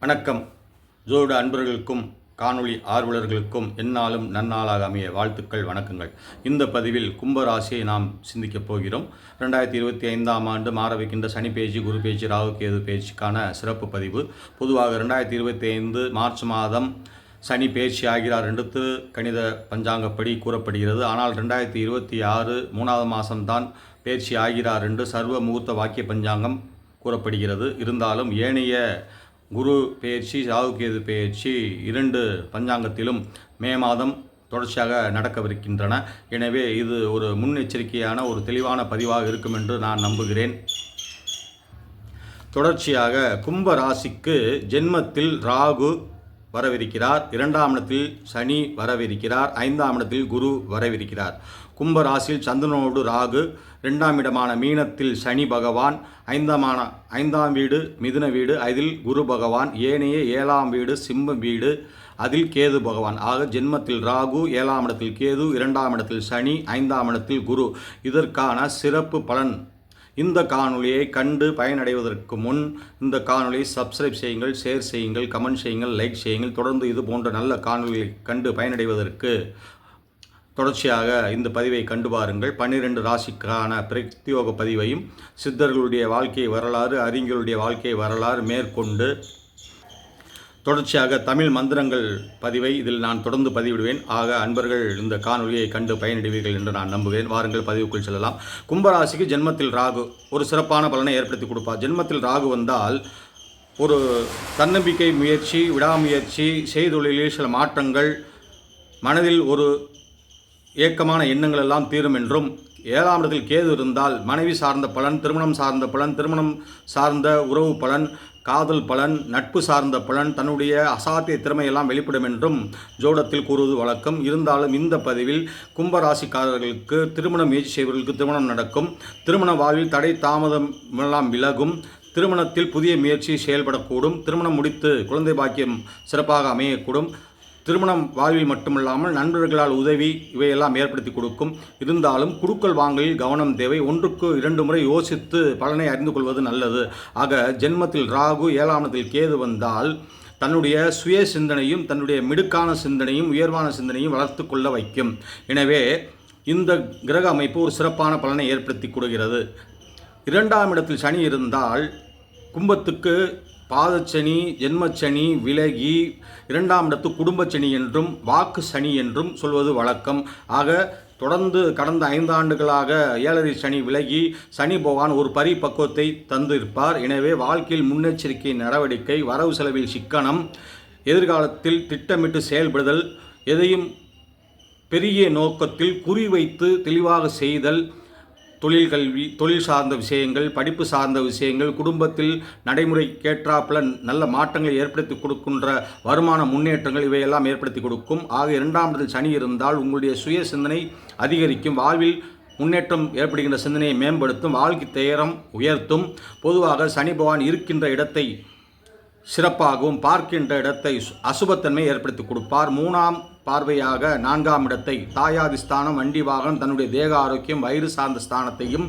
வணக்கம். ஜோடு அன்பர்களுக்கும் காணொளி ஆர்வலர்களுக்கும் எந்நாளும் நன்னாளாக அமைய வாழ்த்துக்கள் வணக்கங்கள். இந்த பதிவில் கும்பராசியை நாம் சிந்திக்கப் போகிறோம். ரெண்டாயிரத்தி இருபத்தி ஐந்தாம் ஆண்டு மாறவிக்கின்ற சனி பேச்சு குரு பேச்சு ராகு கேது பேச்சுக்கான சிறப்பு பதிவு. பொதுவாக ரெண்டாயிரத்தி இருபத்தி ஐந்து மார்ச் மாதம் சனி பேச்சு ஆகிறார் என்று கணித பஞ்சாங்கப்படி கூறப்படுகிறது. ஆனால் ரெண்டாயிரத்தி இருபத்தி ஆறு மூணாவது மாதம்தான் பேச்சு ஆகிறார் என்று சர்வ முகூர்த்த வாக்கிய பஞ்சாங்கம் கூறப்படுகிறது. இருந்தாலும் ஏனைய குரு பெயர்ச்சி ராகுகேது பெயர்ச்சி இரண்டு பஞ்சாங்கத்திலும் மே மாதம் தொடர்ச்சியாக நடக்கவிருக்கின்றன. எனவே இது ஒரு முன்னெச்சரிக்கையான ஒரு தெளிவான பதிவாக இருக்கும் என்று நான் நம்புகிறேன். தொடர்ச்சியாக கும்ப ராசிக்கு ஜென்மத்தில் ராகு வரவிருக்கிறார். இரண்டாம் இடத்தில் சனி வரவிருக்கிறார். ஐந்தாம் இடத்தில் குரு வரவிருக்கிறார். கும்பராசியில் சந்திரனோடு ராகு ரெண்டாம் இடமான மீனத்தில் சனி பகவான் ஐந்தாமான ஐந்தாம் வீடு மிதுன வீடு அதில் குரு பகவான் ஏனைய ஏழாம் வீடு சிம்ம வீடு அதில் கேது பகவான். ஆக ஜென்மத்தில் ராகு ஏழாம் இடத்தில் கேது இரண்டாம் இடத்தில் சனி ஐந்தாம் இடத்தில் குரு. இதற்கான சிறப்பு பலன். இந்த காணொலியை கண்டு பயனடைவதற்கு முன் இந்த காணொலியை சப்ஸ்கிரைப் செய்யுங்கள் ஷேர் செய்யுங்கள் கமெண்ட் செய்யுங்கள் லைக் செய்யுங்கள். தொடர்ந்து இது போன்ற நல்ல காணொளிகளை கண்டு பயனடைவதற்கு தொடர்ச்சியாக இந்த பதிவை கண்டு பாருங்கள். பன்னிரெண்டு ராசிக்கான பிரத்யோக பதிவையும் சித்தர்களுடைய வாழ்க்கை வரலாறு அறிஞர்களுடைய வாழ்க்கை வரலாறு மேற்கொண்டு தொடர்ச்சியாக தமிழ் மந்திரங்கள் பதிவை இதில் நான் தொடர்ந்து பதிவிடுவேன். ஆக அன்பர்கள் இந்த காணொலியை கண்டு பயனடைவீர்கள் என்று நான் நம்புகிறேன். வாருங்கள் பதிவுக்குள் செல்லலாம். கும்பராசிக்கு ஜென்மத்தில் ராகு ஒரு சிறப்பான பலனை ஏற்படுத்தி கொடுப்பார். ஜென்மத்தில் ராகு வந்தால் ஒரு தன்னம்பிக்கை முயற்சி விடாமுயற்சி செய்தொழிலில் சில மாற்றங்கள் மனதில் ஒரு ஏக்கமான எண்ணங்கள் எல்லாம் தீரும் என்றும் ஏழாம் இடத்தில் கேது இருந்தால் மனைவி சார்ந்த பலன் திருமணம் சார்ந்த பலன் திருமணம் சார்ந்த உறவு பலன் காதல் பலன் நட்பு சார்ந்த பலன் தன்னுடைய அசாத்திய திறமையெல்லாம் வெளிப்படும் என்றும் ஜோடத்தில் கூறுவது வழக்கம். இருந்தாலும் இந்த பதிவில் கும்பராசிக்காரர்களுக்கு திருமண முயற்சி செய்வர்களுக்கு திருமணம் நடக்கும். திருமண வாழ்வில் தடை தாமதம் எல்லாம் விலகும். திருமணத்தில் புதிய முயற்சி செயல்படக்கூடும். திருமணம் முடித்து குழந்தை பாக்கியம் சிறப்பாக அமையக்கூடும். திருமணம் வாழ்வில் மட்டுமல்லாமல் நண்பர்களால் உதவி இவையெல்லாம் ஏற்படுத்தி கொடுக்கும். இருந்தாலும் குடுக்கல் வாங்கலில் கவனம் தேவை. ஒன்றுக்கு இரண்டு முறை யோசித்து பலனை அறிந்து கொள்வது நல்லது. ஆக ஜென்மத்தில் ராகு ஏழாமத்தில் கேது வந்தால் தன்னுடைய சுய சிந்தனையும் தன்னுடைய மிடுக்கான சிந்தனையும் உயர்வான சிந்தனையும் வளர்த்து கொள்ள வைக்கும். எனவே இந்த கிரக அமைப்பு ஒரு சிறப்பான பலனை ஏற்படுத்தி கொடுக்கிறது. இரண்டாம் இடத்தில் சனி இருந்தால் கும்பத்துக்கு பாதச்சனி ஜென்மச்சனி விலகி இரண்டாம் இடத்து குடும்பச்சனி என்றும் வாக்கு சனி என்றும் சொல்வது வழக்கம். ஆக தொடர்ந்து கடந்த ஐந்தாண்டுகளாக ஏழரை சனி விலகி சனி பகவான் ஒரு பரிபக்குவத்தை தந்திருப்பார். எனவே வாழ்க்கையில் முன்னெச்சரிக்கை நடவடிக்கை வரவு செலவில் சிக்கனம் எதிர்காலத்தில் திட்டமிட்டு செயல்படுதல் எதையும் பெரிய நோக்கத்தில் குறிவைத்து தெளிவாக செய்தல் தொழில் கல்வி தொழில் சார்ந்த விஷயங்கள் படிப்பு சார்ந்த விஷயங்கள் குடும்பத்தில் நடைமுறை கேட்டாப்புல நல்ல மாற்றங்களை ஏற்படுத்தி கொடுக்கின்ற வருமான முன்னேற்றங்கள் இவையெல்லாம் ஏற்படுத்தி கொடுக்கும். ஆக இரண்டாம் இடத்தில் சனி இருந்தால் உங்களுடைய சுய சிந்தனை அதிகரிக்கும். வாழ்வில் முன்னேற்றம் ஏற்படுகின்ற சிந்தனையை மேம்படுத்தும். வாழ்க்கை துயரம் உயர்த்தும். பொதுவாக சனி பகவான் இருக்கின்ற இடத்தை சிறப்பாகவும் பார்க்கின்ற இடத்தை அசுபத்தன்மை ஏற்படுத்தி கொடுப்பார். மூணாம் பார்வையாக நான்காம் இடத்தை தாயாதிஸ்தானம் வண்டி வாகனம் தன்னுடைய தேக ஆரோக்கியம் வயிறு சார்ந்த ஸ்தானத்தையும்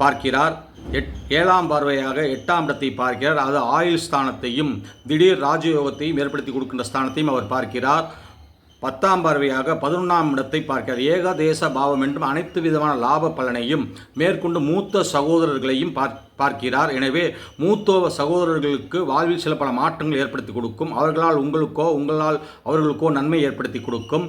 பார்க்கிறார். எட் ஏழாம் பார்வையாக எட்டாம் இடத்தை பார்க்கிறார். அது ஆயுள் ஸ்தானத்தையும் திடீர் ராஜயோகத்தையும் ஏற்படுத்தி கொடுக்கின்ற ஸ்தானத்தையும் அவர் பார்க்கிறார். பத்தாம் பார்வையாக பதினொன்றாம் இடத்தை பார்க்கிறார். ஏகதேச பாவம் என்றும் அனைத்து விதமான லாப பலனையும் மேற்கொண்டு மூத்த சகோதரர்களையும் பார்க்க பார்க்கிறார். எனவே மூத்த சகோதரர்களுக்கு வாழ்வில் சில பல மாற்றங்கள் ஏற்படுத்தி கொடுக்கும். அவர்களால் உங்களுக்கோ உங்களால் அவர்களுக்கோ நன்மை ஏற்படுத்தி கொடுக்கும்.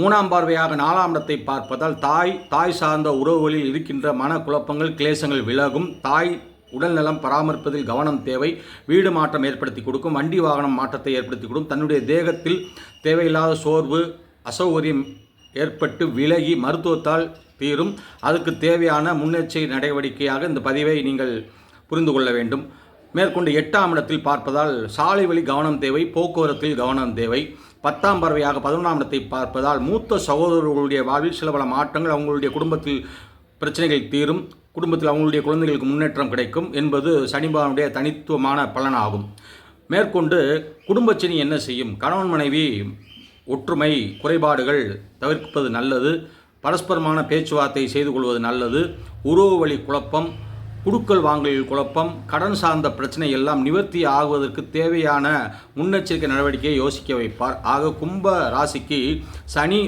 மூணாம் பார்வையாக நாலாம் இடத்தை பார்ப்பதால் தாய் தாய் சார்ந்த உறவுகளில் இருக்கின்ற மன குழப்பங்கள் கிளேசங்கள் விலகும். தாய் உடல் நலம் பராமரிப்பதில் கவனம் தேவை. வீடு மாற்றம் ஏற்படுத்தி கொடுக்கும். வண்டி வாகனம் மாற்றத்தை ஏற்படுத்தி கொடுக்கும். தன்னுடைய தேகத்தில் தேவையில்லாத சோர்வு அசௌகரியம் ஏற்பட்டு விலகி மருத்துவத்தால் தீரும். அதுக்கு தேவையான முன்னெச்சரிக்கை நடவடிக்கையாக இந்த பதிவை நீங்கள் புரிந்து கொள்ள வேண்டும். மேற்கொண்டு எட்டாம் இடத்தில் பார்ப்பதால் சாலை வழி கவனம் தேவை போக்குவரத்தில் கவனம் தேவை. பத்தாம் பறவையாக பதினொன்றாம் இடத்தை பார்ப்பதால் மூத்த சகோதரர்களுடைய வாழ்வில் சில பல மாற்றங்கள் அவங்களுடைய குடும்பத்தில் பிரச்சனைகள் தீரும். குடும்பத்தில் அவங்களுடைய குழந்தைகளுக்கு முன்னேற்றம் கிடைக்கும் என்பது சனிபாவனுடைய தனித்துவமான பலனாகும். மேற்கொண்டு குடும்பச்சினி என்ன செய்யும்? கணவன் மனைவி ஒற்றுமை குறைபாடுகள் தவிர்ப்பது நல்லது. பரஸ்பரமான பேச்சுவார்த்தை செய்து கொள்வது நல்லது. உறவு வழி குழப்பம் குடுக்கல் வாங்கலில் குழப்பம் கடன் சார்ந்த பிரச்சனை எல்லாம் நிவர்த்தி ஆகுவதற்கு தேவையான முன்னெச்சரிக்கை நடவடிக்கையை யோசிக்க வைப்பார். ஆக கும்ப ராசிக்கு சனி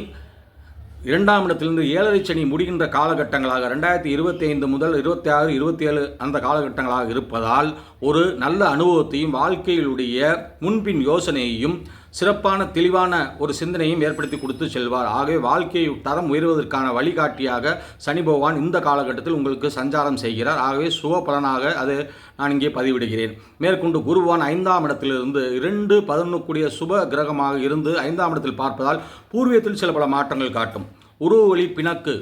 இரண்டாம் இடத்திலிருந்து ஏழரை சனி முடிகின்ற காலகட்டங்களாக ரெண்டாயிரத்தி இருபத்தி ஐந்து முதல் இருபத்தி ஆறு இருபத்தி ஏழு அந்த காலகட்டங்களாக இருப்பதால் ஒரு நல்ல அனுபவத்தையும் வாழ்க்கையிலுடைய முன்பின் யோசனையையும் சிறப்பான தெளிவான ஒரு சிந்தனையும் ஏற்படுத்தி கொடுத்து செல்வார். ஆகவே வாழ்க்கையை தரம் உயர்வதற்கான வழிகாட்டியாக சனி பகவான் இந்த காலகட்டத்தில் உங்களுக்கு சஞ்சாரம் செய்கிறார். ஆகவே சுக பலனாக அது நான் இங்கே பதிவிடுகிறேன். மேற்கொண்டு குருவான் ஐந்தாம் இடத்திலிருந்து இரண்டு பதினொன்றுக்குரிய சுப கிரகமாக இருந்து ஐந்தாம் இடத்தில் பார்ப்பதால் பூர்வீகத்தில் சில பல மாற்றங்கள் காட்டும். உருவ பிணக்கு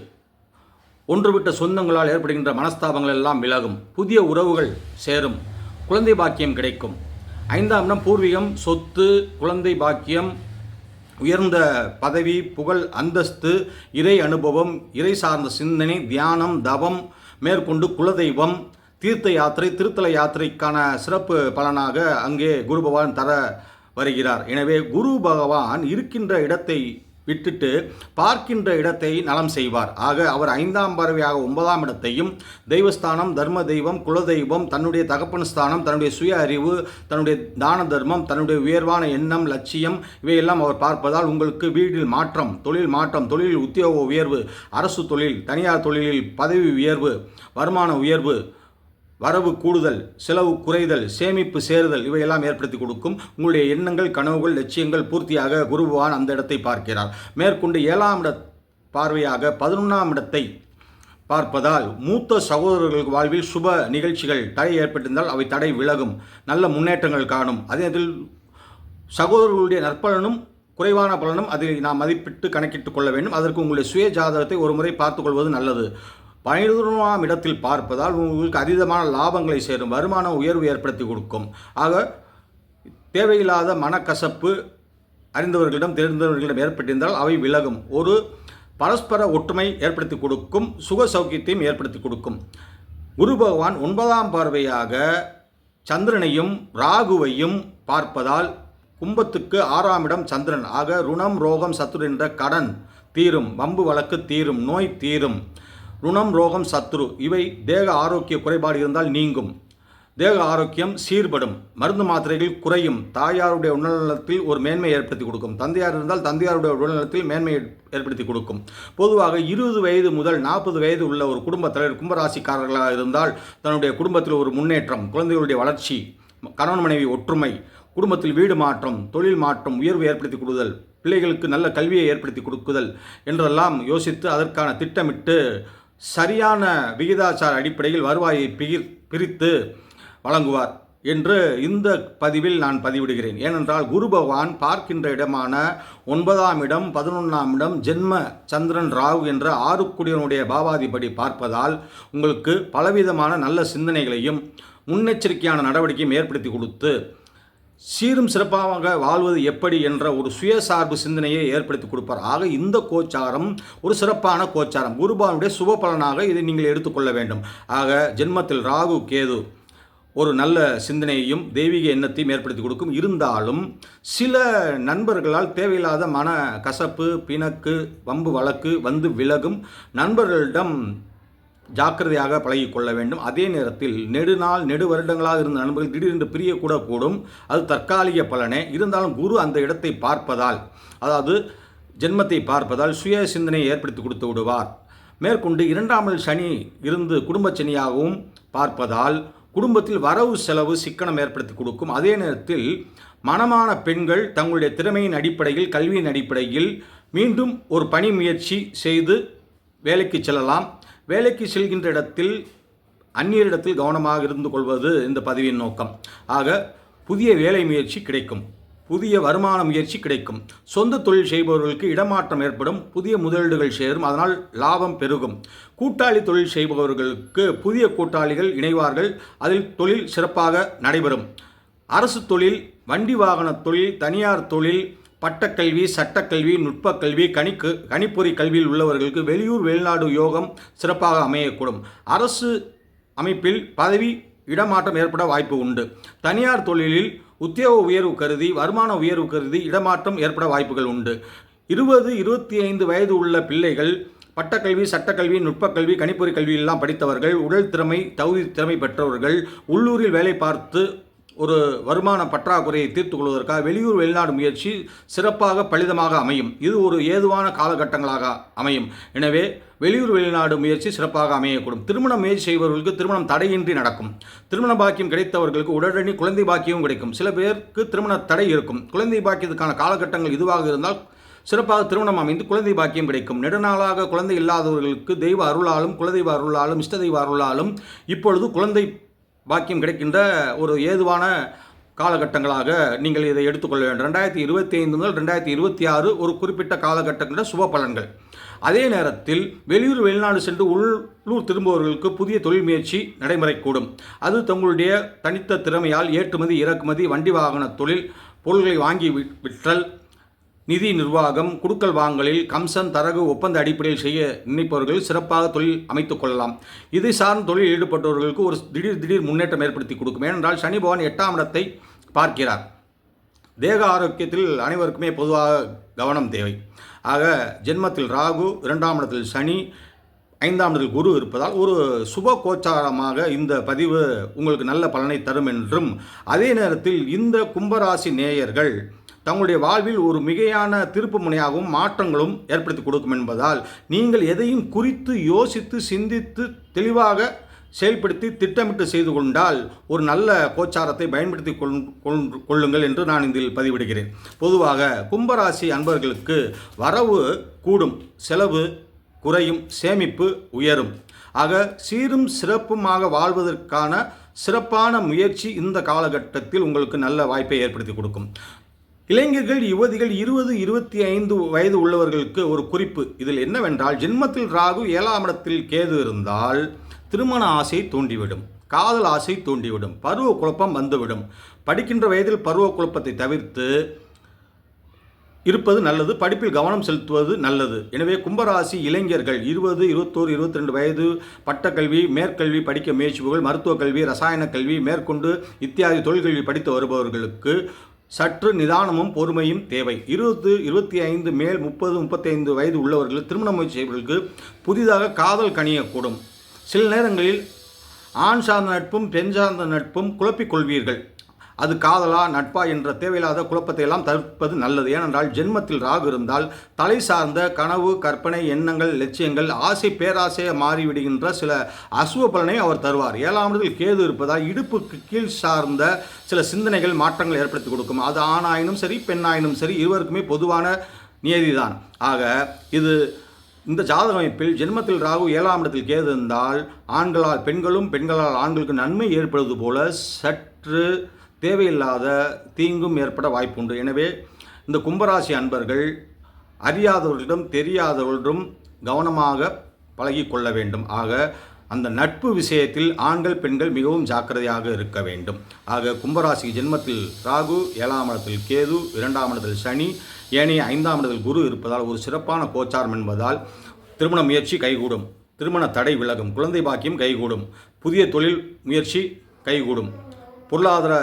ஒன்றுவிட்ட சொந்தங்களால் ஏற்படுகின்ற மனஸ்தாபங்கள் எல்லாம் விலகும். புதிய உறவுகள் சேரும். குழந்தை பாக்கியம் கிடைக்கும். ஐந்தாம் இடம் பூர்வீகம் சொத்து குழந்தை பாக்கியம் உயர்ந்த பதவி புகழ் அந்தஸ்து இறை அனுபவம் இறை சார்ந்த சிந்தனை தியானம் தவம் மேற்கொண்டு குலதெய்வம் தீர்த்த யாத்திரை திருத்தல யாத்திரைக்கான சிறப்பு பலனாக அங்கே குரு பகவான் தர வருகிறார். எனவே குரு பகவான் இருக்கின்ற இடத்தை விட்டுட்டு பார்க்கின்ற இடத்தை நலம் செய்வார். ஆக அவர் ஐந்தாம் பறவையாக ஒன்பதாம் இடத்தையும் தெய்வஸ்தானம் தர்ம தெய்வம் குலதெய்வம் தன்னுடைய தகப்பன் ஸ்தானம் தன்னுடைய சுய அறிவு தன்னுடைய தான தர்மம் தன்னுடைய உயர்வான எண்ணம் லட்சியம் இவையெல்லாம் அவர் பார்ப்பதால் உங்களுக்கு வீட்டில் மாற்றம் தொழில் மாற்றம் தொழில் உத்தியோக உயர்வு அரசு தொழில் தனியார் தொழிலில் பதவி உயர்வு வருமான உயர்வு வரவு கூடுதல் செலவு குறைதல் சேமிப்பு சேருதல் இவையெல்லாம் ஏற்படுத்தி கொடுக்கும். உங்களுடைய எண்ணங்கள் கனவுகள் லட்சியங்கள் பூர்த்தியாக குருபவான் அந்த இடத்தை பார்க்கிறார். மேற்கொண்டு ஏழாம் இட பார்வையாக பதினொன்றாம் இடத்தை பார்ப்பதால் மூத்த சகோதரர்களுக்கு வாழ்வில் சுப நிகழ்ச்சிகள் தடை ஏற்பட்டிருந்தால் அவை தடை விலகும். நல்ல முன்னேற்றங்கள் காணும். அதே அதில் சகோதரர்களுடைய நற்பலனும் குறைவான பலனும் அதை நாம் மதிப்பிட்டு கணக்கிட்டுக் கொள்ள வேண்டும். அதற்கு உங்களுடைய சுய ஜாதகத்தை ஒரு முறை பார்த்துக்கொள்வது நல்லது. பதினொன்றாம் இடத்தில் பார்ப்பதால் உங்களுக்கு அதீதமான லாபங்களை சேரும் வருமான உயர்வு ஏற்படுத்தி கொடுக்கும். ஆக தேவையில்லாத மனக்கசப்பு அறிந்தவர்களிடம் தெரிந்தவர்களிடம் ஏற்பட்டிருந்தால் அவை விலகும். ஒரு பரஸ்பர ஒற்றுமை ஏற்படுத்தி கொடுக்கும் சுக சௌக்கியத்தையும் ஏற்படுத்தி கொடுக்கும். குரு பகவான் ஒன்பதாம் பார்வையாக சந்திரனையும் ராகுவையும் பார்ப்பதால் கும்பத்துக்கு ஆறாம் இடம் சந்திரன். ஆக ருணம் ரோகம் சத்துரு என்ற கடன் தீரும் வம்பு வழக்கு தீரும் நோய் தீரும். ருணம் ரோகம் சத்ரு இவை தேக ஆரோக்கிய குறைபாடு இருந்தால் நீங்கும். தேக ஆரோக்கியம் சீர்படும். மருந்து மாத்திரைகள் குறையும். தாயாருடைய உடல்நலத்தில் ஒரு மேன்மை ஏற்படுத்தி கொடுக்கும். தந்தையார் இருந்தால் தந்தையாருடைய உடல்நலத்தில் மேன்மை ஏற்படுத்தி கொடுக்கும். பொதுவாக இருபது வயது முதல் நாற்பது வயது உள்ள ஒரு குடும்ப தலைவர் கும்பராசிக்காரர்களாக இருந்தால் தன்னுடைய குடும்பத்தில் ஒரு முன்னேற்றம் குழந்தைகளுடைய வளர்ச்சி கணவன் மனைவி ஒற்றுமை குடும்பத்தில் வீடு மாற்றம் தொழில் மாற்றம் உயர்வு ஏற்படுத்தி கொடுதல் பிள்ளைகளுக்கு நல்ல கல்வியை ஏற்படுத்தி கொடுக்குதல் என்றெல்லாம் யோசித்து அதற்கான திட்டமிட்டு சரியான விகிதாச்சார அடிப்படையில் வருவாயை பிகிர் பிரித்து வழங்குவார் என்று இந்த பதிவில் நான் பதிவிடுகிறேன். ஏனென்றால் குரு பகவான் பார்க்கின்ற இடமான ஒன்பதாம் இடம் பதினொன்றாம் இடம் ஜென்ம சந்திரன் ராவ் என்ற ஆறுக்குடியனுடைய பாவாதிபடி பார்ப்பதால் உங்களுக்கு பலவிதமான நல்ல சிந்தனைகளையும் முன்னெச்சரிக்கையான நடவடிக்கையும் ஏற்படுத்தி கொடுத்து சீரும் சிறப்பாக வாழ்வது எப்படி என்ற ஒரு சுயசார்பு சிந்தனையை ஏற்படுத்தி கொடுப்பார். ஆக இந்த கோச்சாரம் ஒரு சிறப்பான கோச்சாரம். குருபானுடைய சுப பலனாக இதை நீங்கள் எடுத்துக்கொள்ள வேண்டும். ஆக ஜென்மத்தில் ராகு கேது ஒரு நல்ல சிந்தனையையும் தெய்வீக எண்ணத்தையும் ஏற்படுத்தி கொடுக்கும். இருந்தாலும் சில நண்பர்களால் தேவையில்லாத மன கசப்பு பிணக்கு வம்பு வழக்கு வந்து விலகும். நண்பர்களிடம் ஜாக்கிரதையாக பழகிக்கொள்ள வேண்டும். அதே நேரத்தில் நெடுநாள் நெடு வருடங்களாக இருந்த நண்பர்கள் திடீரென்று பிரியக்கூட கூடும் அது தற்காலிக பலனே. இருந்தாலும் குரு அந்த இடத்தை பார்ப்பதால் அதாவது ஜென்மத்தை பார்ப்பதால் சுய சிந்தனையை ஏற்படுத்தி கொடுத்து விடுவார். மேற்கொண்டு இரண்டாமல் சனி இருந்து குடும்ப சனியாகவும் பார்ப்பதால் குடும்பத்தில் வரவு செலவு சிக்கனம் ஏற்படுத்தி கொடுக்கும். அதே நேரத்தில் மனமான பெண்கள் தங்களுடைய திறமையின் அடிப்படையில் கல்வியின் அடிப்படையில் மீண்டும் ஒரு பணி முயற்சி செய்து வேலைக்கு செல்லலாம். வேலைக்கு செல்கின்ற இடத்தில் அந்நியரிடத்தில் கவனமாக இருந்து கொள்வது இந்த பதவியின் நோக்கம். ஆக புதிய வேலை முயற்சி கிடைக்கும். புதிய வருமான முயற்சி கிடைக்கும். சொந்த தொழில் செய்பவர்களுக்கு இடமாற்றம் ஏற்படும். புதிய முதலீடுகள் சேரும். அதனால் லாபம் பெருகும். கூட்டாளி தொழில் செய்பவர்களுக்கு புதிய கூட்டாளிகள் இணைவார்கள். அதில் தொழில் சிறப்பாக நடைபெறும். அரசு தொழில் வண்டி வாகன தொழில் தனியார் தொழில் பட்டக்கல்வி சட்டக்கல்வி நுட்பக்கல்வி கணிக்கு கணிப்பொறி கல்வியில் உள்ளவர்களுக்கு வெளியூர் வெளிநாடு யோகம் சிறப்பாக அமையக்கூடும். அரசு அமைப்பில் பதவி இடமாற்றம் ஏற்பட வாய்ப்பு உண்டு. தனியார் தொழிலில் உத்தியோக உயர்வு கருதி வருமான உயர்வு கருதி இடமாற்றம் ஏற்பட வாய்ப்புகள் உண்டு. இருபது இருபத்தி ஐந்து வயது உள்ள பிள்ளைகள் பட்டக்கல்வி சட்டக்கல்வி நுட்பக்கல்வி கணிப்பொறி கல்வி எல்லாம் படித்தவர்கள் உடல் திறமை தகுதி திறமை பெற்றவர்கள் உள்ளூரில் வேலை பார்த்து ஒரு வருமான பற்றாக்குறையை தீர்த்து கொள்வதற்காக வெளியூர் வெளிநாடு முயற்சி சிறப்பாக பலிதமாக அமையும். இது ஒரு ஏதுவான காலகட்டங்களாக அமையும். எனவே வெளியூர் வெளிநாடு முயற்சி சிறப்பாக அமையக்கூடும். திருமண முயற்சி செய்பவர்களுக்கு திருமணம் தடையின்றி நடக்கும். திருமண பாக்கியம் கிடைத்தவர்களுக்கு உடனடி குழந்தை பாக்கியமும் கிடைக்கும். சில பேருக்கு திருமண தடை இருக்கும். குழந்தை பாக்கியத்துக்கான காலகட்டங்கள் இதுவாக இருந்தால் சிறப்பாக திருமணம் அமைந்து குழந்தை பாக்கியம் கிடைக்கும். நெடுநாளாக குழந்தை இல்லாதவர்களுக்கு தெய்வ அருளாலும் குலதெய்வ அருளாலும் இஷ்ட தெய்வ அருளாலும் இப்பொழுது குழந்தை பாக்கியம் கிடைக்கின்ற ஒரு ஏதுவான காலகட்டங்களாக நீங்கள் இதை எடுத்துக்கொள்ள வேண்டும். ரெண்டாயிரத்தி இருபத்தி ஐந்து முதல் ரெண்டாயிரத்தி இருபத்தி ஆறு ஒரு குறிப்பிட்ட காலகட்டங்களில் சுப பலன்கள். அதே நேரத்தில் வெளியூர் வெளிநாடு சென்று உள்ளூர் திரும்புபவர்களுக்கு புதிய தொழில் முயற்சி நடைமுறைக்கூடும் அது தங்களுடைய தனித்த திறமையால் ஏற்றுமதி இறக்குமதி வண்டி வாகன தொழில் பொருள்களை வாங்கி வி- விற்றல் நிதி நிர்வாகம் குடுக்கல் வாங்கலில் கம்சன் தரகு ஒப்பந்த அடிப்படையில் செய்ய நினைப்பவர்கள் சிறப்பாக தொழில் அமைத்துக் கொள்ளலாம். இது சார்ந்த தொழில் ஈடுபட்டவர்களுக்கு ஒரு திடீர் திடீர் முன்னேற்றம் ஏற்படுத்தி கொடுக்கும். ஏனென்றால் சனி பகவான் எட்டாம் இடத்தை பார்க்கிறார். தேக ஆரோக்கியத்தில் அனைவருக்குமே பொதுவாக கவனம் தேவை. ஆக ஜென்மத்தில் ராகு இரண்டாம் இடத்தில் சனி ஐந்தாம் இடத்தில் குரு இருப்பதால் ஒரு சுப கோச்சாரமாக இந்த பதிவு உங்களுக்கு நல்ல பலனை தரும் என்றும் அதே நேரத்தில் இந்த கும்பராசி நேயர்கள் தங்களுடைய வாழ்வில் ஒரு மிகையான திருப்பு முனையாகவும் மாற்றங்களும் ஏற்படுத்தி கொடுக்கும் என்பதால் நீங்கள் எதையும் குறித்து யோசித்து சிந்தித்து தெளிவாக செயல்படுத்தி திட்டமிட்டு செய்து கொண்டால் ஒரு நல்ல கோச்சாரத்தை பயன்படுத்தி கொள்ளுங்கள் என்று நான் இதில் பதிவிடுகிறேன். பொதுவாக கும்பராசி அன்பர்களுக்கு வரவு கூடும் செலவு குறையும் சேமிப்பு உயரும். ஆக சீரும் சிறப்புமாக வாழ்வதற்கான சிறப்பான முயற்சி இந்த காலகட்டத்தில் உங்களுக்கு நல்ல வாய்ப்பை ஏற்படுத்தி கொடுக்கும். இளைஞர்கள் யுவதிகள் இருபது இருபத்தி ஐந்து வயது உள்ளவர்களுக்கு ஒரு குறிப்பு. இதில் என்னவென்றால் ஜென்மத்தில் ராகு ஏழாம் இடத்தில் கேது இருந்தால் திருமண ஆசை தூண்டிவிடும் காதல் ஆசை தூண்டிவிடும் பருவ குழப்பம் வந்துவிடும். படிக்கின்ற வயதில் பருவ குழப்பத்தை தவிர்த்து இருப்பது நல்லது படிப்பில் கவனம் செலுத்துவது நல்லது. எனவே கும்பராசி இளைஞர்கள் இருபது இருபத்தோரு இருபத்தி ரெண்டு வயது பட்டக்கல்வி மேற்கல்வி படிக்க முயற்சிப்புகள் மருத்துவக் கல்வி ரசாயன கல்வி மேற்கொண்டு இத்தியாதி தொழில்கல்வி படித்து வருபவர்களுக்கு சற்று நிதானமும் பொறுமையும் தேவை. இருபது இருபத்தி ஐந்து மேல் முப்பது முப்பத்தைந்து வயது உள்ளவர்கள் திருமண முயற்சி செய்பவர்களுக்கு புதிதாக காதல் கனியக்கூடும். சில நேரங்களில் ஆண் சார்ந்த நட்பும் பெண் சார்ந்த நட்பும் குழப்பிக் கொள்வீர்கள். அது காதலா நட்பா என்ற தேவையில்லாத குழப்பத்தை எல்லாம் தவிர்ப்பது நல்லது. ஏனென்றால் ஜென்மத்தில் ராகு இருந்தால் தலை சார்ந்த கனவு கற்பனை எண்ணங்கள் லட்சியங்கள் ஆசை பேராசையை மாறிவிடுகின்ற சில அசுவ பலனை அவர் தருவார். ஏழாம் இடத்தில் கேது இருப்பதால் இடுப்புக்கு கீழ் சார்ந்த சில சிந்தனைகள் மாற்றங்கள் ஏற்படுத்தி கொடுக்கும். அது ஆணாயினும் சரி பெண்ணாயினும் சரி இருவருக்குமே பொதுவான நியதிதான். ஆக இது இந்த ஜாதக அமைப்பில் ஜென்மத்தில் ராகு ஏழாம் இடத்தில் கேது இருந்தால் ஆண்களால் பெண்களும் பெண்களால் ஆண்களுக்கு நன்மை ஏற்படுவது போல சற்று தேவையில்லாத தீங்கும் ஏற்பட வாய்ப்புண்டு. எனவே இந்த கும்பராசி அன்பர்கள் அறியாதவர்களிடம் தெரியாதவர்களிடம் கவனமாக பழகி கொள்ள வேண்டும். ஆக அந்த நட்பு விஷயத்தில் ஆண்கள் பெண்கள் மிகவும் ஜாக்கிரதையாக இருக்க வேண்டும். ஆக கும்பராசி ஜென்மத்தில் ராகு ஏழாம் இடத்தில் கேது இரண்டாம் இடத்தில் சனி ஏனைய ஐந்தாம் இடத்தில் குரு இருப்பதால் ஒரு சிறப்பான கோச்சாரம் என்பதால் திருமண முயற்சி கைகூடும். திருமண தடை விலகும். குழந்தை பாக்கியம் கைகூடும். புதிய தொழில் முயற்சி கைகூடும். பொருளாதார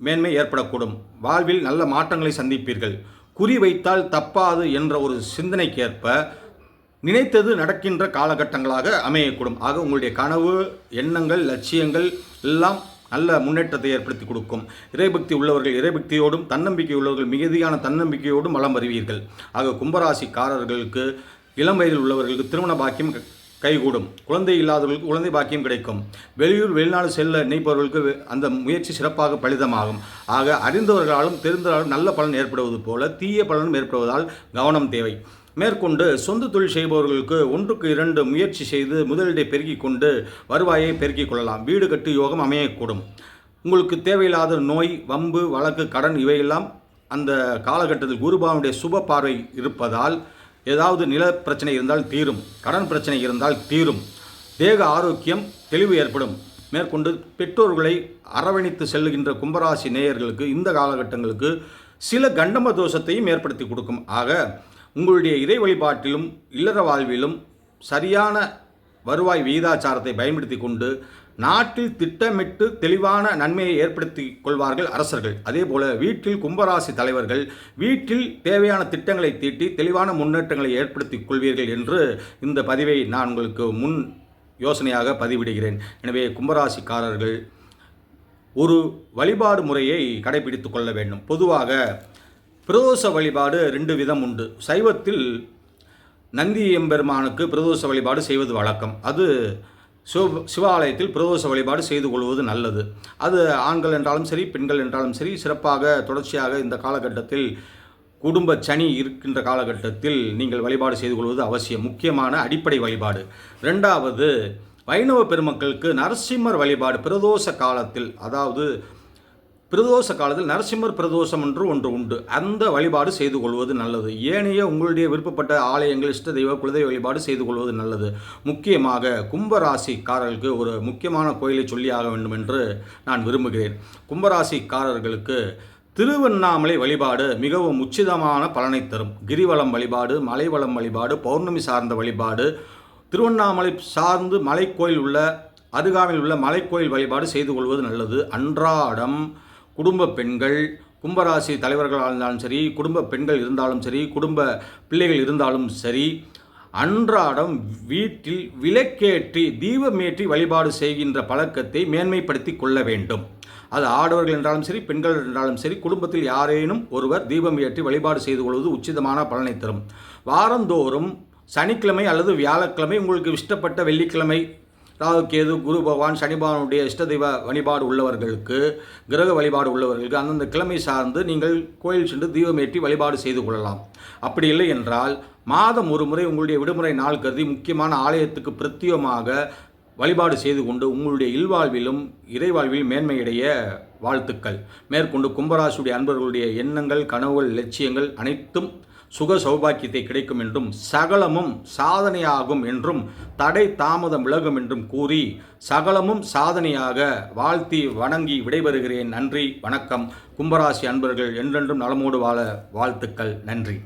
மேன்மை ஏற்படக்கூடும். வாழ்வில் நல்ல மாற்றங்களை சந்திப்பீர்கள். குறி வைத்தால் தப்பாது என்ற ஒரு சிந்தனைக்கேற்ப நினைத்தது நடக்கின்ற காலகட்டங்களாக அமையக்கூடும். ஆக உங்களுடைய கனவு எண்ணங்கள் லட்சியங்கள் எல்லாம் நல்ல முன்னேற்றத்தை ஏற்படுத்தி கொடுக்கும். இறைபக்தி உள்ளவர்கள் இறைபக்தியோடும் தன்னம்பிக்கை உள்ளவர்கள் மிகுதியான தன்னம்பிக்கையோடும் வளம் வருவீர்கள். ஆக கும்பராசிக்காரர்களுக்கு இளம் வயதில் உள்ளவர்களுக்கு திருமண பாக்கியம் க- கைகூடும். குழந்தை இல்லாதவர்களுக்கு குழந்தை பாக்கியம் கிடைக்கும். வெளியூர் வெளிநாடு செல்ல நினைப்பவர்களுக்கு அந்த முயற்சி சிறப்பாக பலிதமாகும். ஆக அறிந்தவர்களாலும் தெரிந்தவர்களாலும் நல்ல பலன் ஏற்படுவது போல தீய பலனும் ஏற்படுவதால் கவனம் தேவை. மேற்கொண்டு சொந்த தொழில் செய்பவர்களுக்கு ஒன்றுக்கு இரண்டு முயற்சி செய்து முதலீட்டை பெருக்கிக் கொண்டு வருவாயை பெருக்கிக் கொள்ளலாம். வீடு கட்டு யோகம் அமையக்கூடும். உங்களுக்கு தேவையில்லாத நோய் வம்பு வழக்கு கடன் இவையெல்லாம் அந்த காலகட்டத்தில் குருபாவனுடைய சுப பார்வை இருப்பதால் ஏதாவது நில பிரச்சனை இருந்தால் தீரும் கடன் பிரச்சனை இருந்தால் தீரும் தேக ஆரோக்கியம் தெளிவு ஏற்படும். மேற்கொண்டு பெற்றோர்களை அரவணைத்து செல்லுகின்ற கும்பராசி நேயர்களுக்கு இந்த காலகட்டங்களுக்கு சில கண்டம தோஷத்தையும் ஏற்படுத்தி கொடுக்கும். ஆக உங்களுடைய இறை வழிபாட்டிலும் இல்லற வாழ்விலும் சரியான வருவாய் விகிதாச்சாரத்தை பயன்படுத்தி கொண்டு நாட்டில் திட்டமிட்டு தெளிவான நன்மையை ஏற்படுத்தி கொள்வார்கள் அரசர்கள். அதே போல வீட்டில் கும்பராசி தலைவர்கள் வீட்டில் தேவையான திட்டங்களை தீட்டி தெளிவான முன்னேற்றங்களை ஏற்படுத்திக் கொள்வீர்கள் என்று இந்த பதிவை நான் உங்களுக்கு முன் யோசனையாக பதிவிடுகிறேன். எனவே கும்பராசிக்காரர்கள் ஒரு வழிபாடு முறையை கடைபிடித்து கொள்ள வேண்டும். பொதுவாக பிரதோஷ வழிபாடு ரெண்டு விதம் உண்டு. சைவத்தில் நந்தி எம்பெருமானுக்கு பிரதோஷ வழிபாடு செய்வது வழக்கம். அது சிவ சிவாலயத்தில் பிரதோஷ வழிபாடு செய்து கொள்வது நல்லது. அது ஆண்கள் என்றாலும் சரி பெண்கள் என்றாலும் சரி சிறப்பாக தொடர்ச்சியாக இந்த காலகட்டத்தில் குடும்ப சனி இருக்கின்ற காலகட்டத்தில் நீங்கள் வழிபாடு செய்து கொள்வது அவசியம். முக்கியமான அடிப்படை வழிபாடு. ரெண்டாவது வைணவ பெருமக்களுக்கு நரசிம்மர் வழிபாடு பிரதோஷ காலத்தில் அதாவது பிரதோஷ காலத்தில் நரசிம்மர் பிரதோஷம் என்று ஒன்று உண்டு. அந்த வழிபாடு செய்து கொள்வது நல்லது. ஏனைய உங்களுடைய விருப்பப்பட்ட ஆலயங்கள் இஷ்ட தெய்வ குலதெய்வ வழிபாடு செய்து கொள்வது நல்லது. முக்கியமாக கும்பராசிக்காரர்களுக்கு ஒரு முக்கியமான கோயிலை சொல்லியாக வேண்டும் என்று நான் விரும்புகிறேன். கும்பராசிக்காரர்களுக்கு திருவண்ணாமலை வழிபாடு மிகவும் உச்சிதமான பலனை தரும். கிரிவலம் வழிபாடு மலைவளம் வழிபாடு பௌர்ணமி சார்ந்த வழிபாடு திருவண்ணாமலை சார்ந்து மலைக்கோயில் உள்ள அருகாமையில் உள்ள மலைக்கோயில் வழிபாடு செய்து கொள்வது நல்லது. அன்றாடம் குடும்ப பெண்கள் கும்பராசி தலைவர்களாக இருந்தாலும் சரி குடும்ப பெண்கள் இருந்தாலும் சரி குடும்ப பிள்ளைகள் இருந்தாலும் சரி அன்றாடம் வீட்டில் விளக்கேற்றி தீபமேற்றி வழிபாடு செய்கின்ற பழக்கத்தை மேன்மைப்படுத்தி கொள்ள வேண்டும். அது ஆடவர்கள் என்றாலும் சரி பெண்கள் என்றாலும் சரி குடும்பத்தில் யாரேனும் ஒருவர் தீபம் ஏற்றி வழிபாடு செய்து கொள்வது உச்சிதமான பலனை தரும். வாரந்தோறும் சனிக்கிழமை அல்லது வியாழக்கிழமை உங்களுக்கு இஷ்டப்பட்ட வெள்ளிக்கிழமை ராகு கேது குரு பகவான் சனி பகவானுடைய இஷ்ட தெய்வ வழிபாடு உள்ளவர்களுக்கு கிரக வழிபாடு உள்ளவர்களுக்கு அந்தந்த கிழமை சார்ந்து நீங்கள் கோயில் சென்று தீபமேற்றி வழிபாடு செய்து கொள்ளலாம். அப்படி இல்லை என்றால் மாதம் ஒரு முறை உங்களுடைய விடுமுறை நாள் கருதி முக்கியமான ஆலயத்துக்கு பிரத்யேகமாக வழிபாடு செய்து கொண்டு உங்களுடைய இல்வாழ்விலும் இறைவாழ்விலும் மேன்மையடைய வாழ்த்துக்கள். மேற்கொண்டு கும்பராசியுடைய அன்பர்களுடைய எண்ணங்கள் கனவுகள் லட்சியங்கள் அனைத்தும் சுக சௌபாக்கியத்தை கிடைக்கும் என்றும் சகலமும் சாதனையாகும் என்றும் தடை தாமதம் விலகும் என்றும் கூறி சகலமும் சாதனையாக வாழ்த்தி வணங்கி விடைபெறுகிறேன். நன்றி வணக்கம். கும்பராசி அன்பர்கள் என்றென்றும் நலமோடு வாழ வாழ்த்துக்கள். நன்றி.